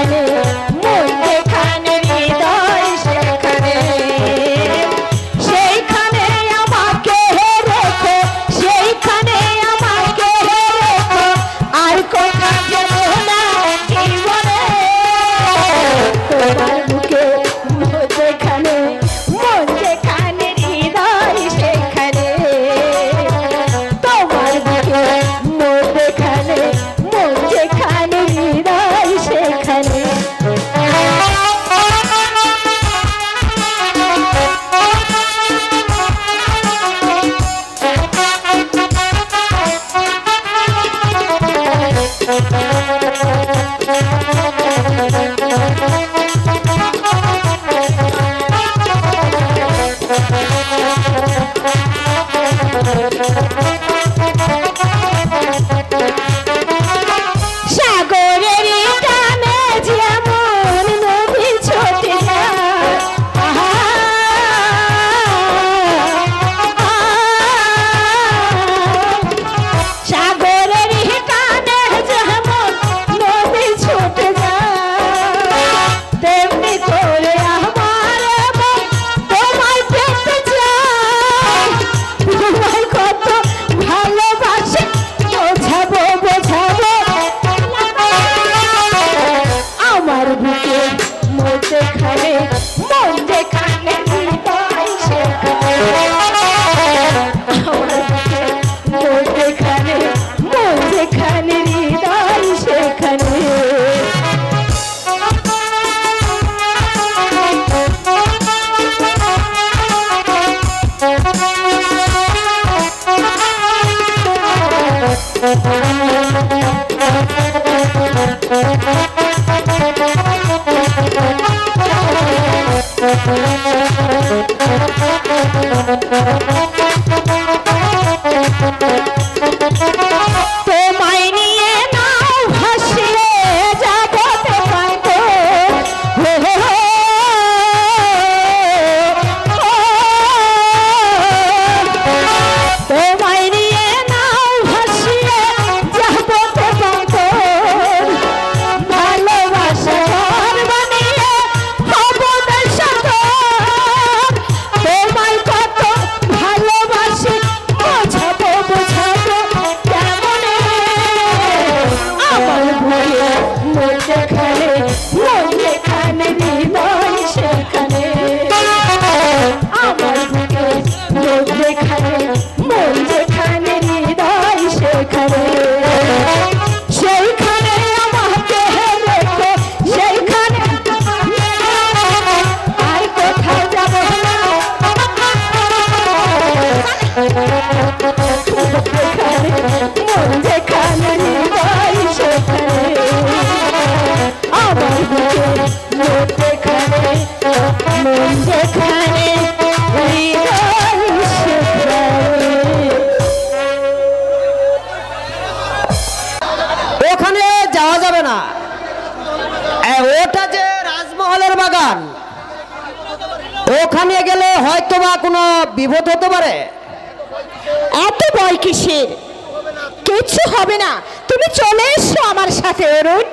জানে যেখানে হৃদয় সেখানে ওখানে যাওয়া যাবে না। ওটা যে রাজমহলের বাগান, ওখানে গেলে হয়তো হয়তোবা কোনো বিভদ হতে পারে। এত ভয় কিসের? কিছু হবে না। তুমি চলে এসো আমার সাথে অরুণ।